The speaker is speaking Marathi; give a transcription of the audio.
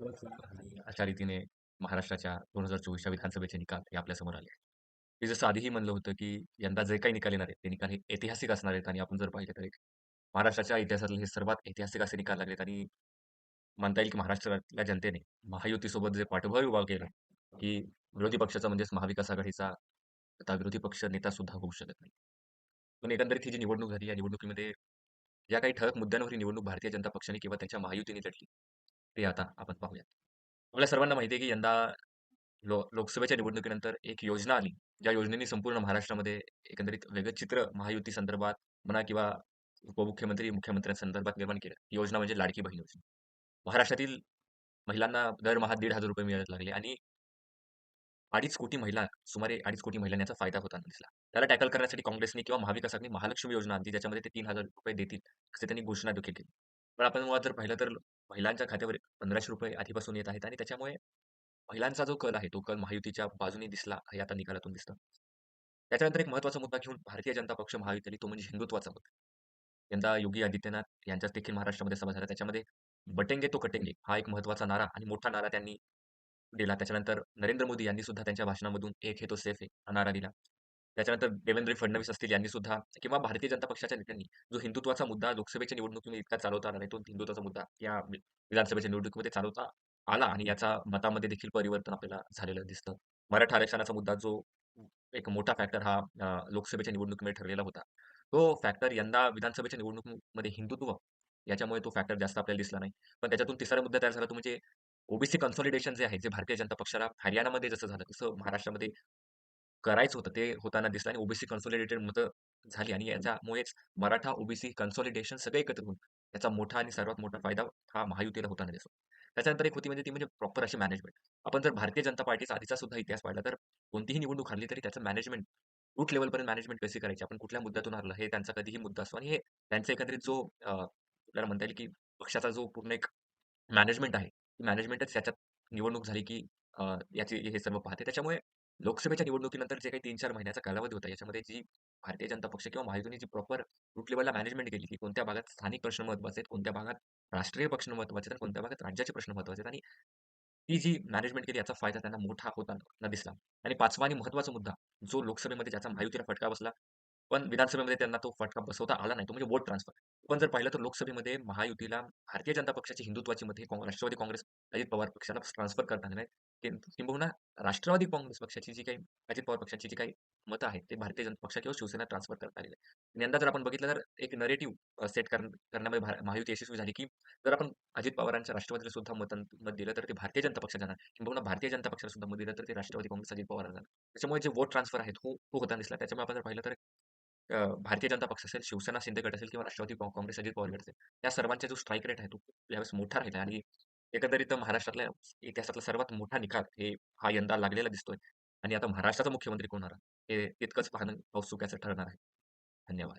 आणि अशा रीतीने महाराष्ट्राच्या 2024च्या विधानसभेचे निकाल हे आपल्यासमोर आले. मी जसं आधीही म्हणलं होतं, की यंदा जे काही निकाल येणार आहेत, ते निकाल हे ऐतिहासिक असणार आहेत आणि आपण जर पाहिलं तर एक महाराष्ट्राच्या इतिहासातले हे सर्वात ऐतिहासिक असे निकाल लागलेत आणि म्हणता येईल की महाराष्ट्रातल्या जनतेने महायुतीसोबत जे पाठबळ उभा केला, की विरोधी पक्षाचा म्हणजेच महाविकास आघाडीचा आता विरोधी पक्ष नेता सुद्धा होऊ शकत नाही. पण एकंदरीत ही जी निवडणूक झाली, या निवडणुकीमध्ये या काही ठळक मुद्द्यांवर ही निवडणूक भारतीय जनता पक्षाने किंवा त्यांच्या महायुतीने लढली, ते आता आपण पाहूयात. आपल्या सर्वांना माहिती आहे, की यंदा लो लोकसभेच्या निवडणुकीनंतर एक योजना आली. ज्या योजनेने संपूर्ण महाराष्ट्रामध्ये एकंदरीत वेगळं चित्र महायुती संदर्भात म्हणा किंवा उपमुख्यमंत्री, मुख्यमंत्र्यांसंदर्भात निर्माण केलं. योजना म्हणजे लाडकी बहीण योजना. महाराष्ट्रातील महिलांना दरमहा ₹1,500 मिळायला लागले आणि 2.5 कोटी महिला, सुमारे 2.5 कोटी महिलांना याचा फायदा होताना दिसला. त्याला टॅकल करण्यासाठी काँग्रेसने किंवा महाविकास महालक्ष्मी योजना आणली, ज्याच्यामध्ये ते ₹3,000 देतील, असे त्यांनी घोषणा देखील केली. पण आपण मुळात जर पाहिलं तर महिलांच्या खात्यावर ₹1,500 आधीपासून येत आहेत आणि त्याच्यामुळे महिलांचा जो कल आहे, तो कल महायुतीच्या बाजूने दिसला, हे आता निकालातून दिसतं. त्याच्यानंतर एक महत्त्वाचा मुद्दा घेऊन भारतीय जनता पक्ष महायुती तो म्हणजे हिंदुत्वाचा मुद्दा. यंदा योगी आदित्यनाथ यांच्याच देखील महाराष्ट्रामध्ये सभा झाल्या. त्याच्यामध्ये "बटेंगे तो कटेंगे" हा एक महत्त्वाचा नारा आणि मोठा नारा त्यांनी दिला. त्याच्यानंतर नरेंद्र मोदी यांनी सुद्धा त्यांच्या भाषणामधून "एक हे तो सेफ आहे हा नारा दिला. त्याच्यानंतर देवेंद्र फडणवीस असतील यांनी सुद्धा किंवा भारतीय जनता पक्षाच्या नेत्यांनी जो हिंदुत्वाचा मुद्दा लोकसभेच्या निवडणुकीमध्ये इतका चालवता आला नाही, तो हिंदुत्वाचा मुद्दा या विधानसभेच्या निवडणुकीमध्ये चालवता आला आणि याचा मतामध्ये देखील परिवर्तन आपल्याला झालेलं दिसतं. मराठा आरक्षणाचा मुद्दा जो एक मोठा फॅक्टर हा लोकसभेच्या निवडणुकीमध्ये ठरलेला होता. तो फॅक्टर यंदा विधानसभेच्या निवडणुकीमध्ये हिंदुत्व याच्यामुळे तो फॅक्टर जास्त आपल्याला दिसला नाही. पण त्याच्यातून तिसरा मुद्दा तयार झाला तो म्हणजे ओबीसी कन्सॉलिडेशन जे आहे, जे भारतीय जनता पक्षाला हरियाणामध्ये जसं झालं, तसं महाराष्ट्रामध्ये करायचं होतं, ते होताना दिसलं आणि ओबीसी कन्सॉलिडेटेड मतं झाली आणि याच्यामुळेच मराठा, ओबीसी कन्सॉलिडेशन सगळे एकत्र होऊन याचा मोठा आणि सर्वात मोठा फायदा हा महायुतीला होताना दिसतो. त्याच्यानंतर एक होती म्हणजे ती म्हणजे प्रॉपर अशी मॅनेजमेंट. आपण जर भारतीय जनता पार्टीचा आधीचा सुद्धा इतिहास पाहिला, तर कोणतीही निवडणूक हरली तरी त्याचं मॅनेजमेंट रूट लेव्हलपर्यंत मॅनेजमेंट कशी करायची, आपण कुठल्या मुद्द्यातून हरलं, हे त्यांचा कधीही मुद्दा असतो आणि हे त्यांचा एकंदरीत जो आपल्याला म्हणता येईल की पक्षाचा जो पूर्ण एक मॅनेजमेंट आहे, ती मॅनेजमेंटच याच्यात निवडणूक झाली की याची हे सर्व पाहते. त्याच्यामुळे लोकसभेच्या निवडणुकीनंतर जे काही 3-4 महिन्याचा कालावधी होता, याच्यामध्ये जी भारतीय जनता पक्ष किंवा महायुतीने जी प्रॉपर रूट लेवलला मॅनेजमेंट केली, की कोणत्या भागात स्थानिक प्रश्न महत्त्वाचे आहेत, कोणत्या भागात राष्ट्रीय प्रश्न महत्त्वाचे आहेत आणि कोणत्या भागात राज्याचे प्रश्न महत्त्वाचे आहेत आणि ती जी मॅनेजमेंट केली याचा फायदा त्यांना मोठा होताना दिसला. आणि पाचवा आणि महत्त्वाचा मुद्दा, जो लोकसभेमध्ये ज्याचा महायुतीला फटका बसला, पण विधानसभेमध्ये त्यांना तो फटका बसवता आला नाही, तो म्हणजे वोट ट्रान्सफर. पण जर पाहिलं तर लोकसभेमध्ये महायुतीला भारतीय जनता पक्षाची हिंदुत्वाची मते राष्ट्रवादी काँग्रेस, अजित पवार पक्षाला ट्रान्सफर करताना किंबहुना राष्ट्रवादी काँग्रेस पक्षाची जी काही अजित पवार पक्षाची जी काही मतं आहेत, ते भारतीय जनता पक्ष किंवा शिवसेना ट्रान्सफर करता आलेले आणि यंदा जर आपण बघितलं तर एक नरेटिव्ह सेट करण्यामध्ये महायुती यशस्वी झाली, की जर आपण अजित पवारांच्या राष्ट्रवादीला सुद्धा मतं मत दिलं, तर ते भारतीय जनता पक्षात जाणार. किंबहुना भारतीय जनता पक्षाला सुद्धा मत दिलं, तर ते राष्ट्रवादी काँग्रेस, अजित पवारांना जाणार. त्याच्यामुळे जे वोट ट्रान्सफर आहेत तो तो होताना दिसला. त्याच्यामुळे आपण जर पाहिलं तर भारतीय जनता पक्ष असेल, शिवसेना शिंदे गट असेल किंवा राष्ट्रवादी काँग्रेस, अजित पवार गट असेल, या सर्वांचा जो स्ट्राईक रेट आहे, तो यावेळेस मोठा राहिला आणि एकंदरीत महाराष्ट्रातल्या इतिहासातला सर्वात मोठा निकाल हे हा यंदा लागलेला दिसतोय आणि आता महाराष्ट्राचा मुख्यमंत्री कोण होणार, हे तितकंच पाहणं औत्सुक्याचं ठरणार आहे. धन्यवाद.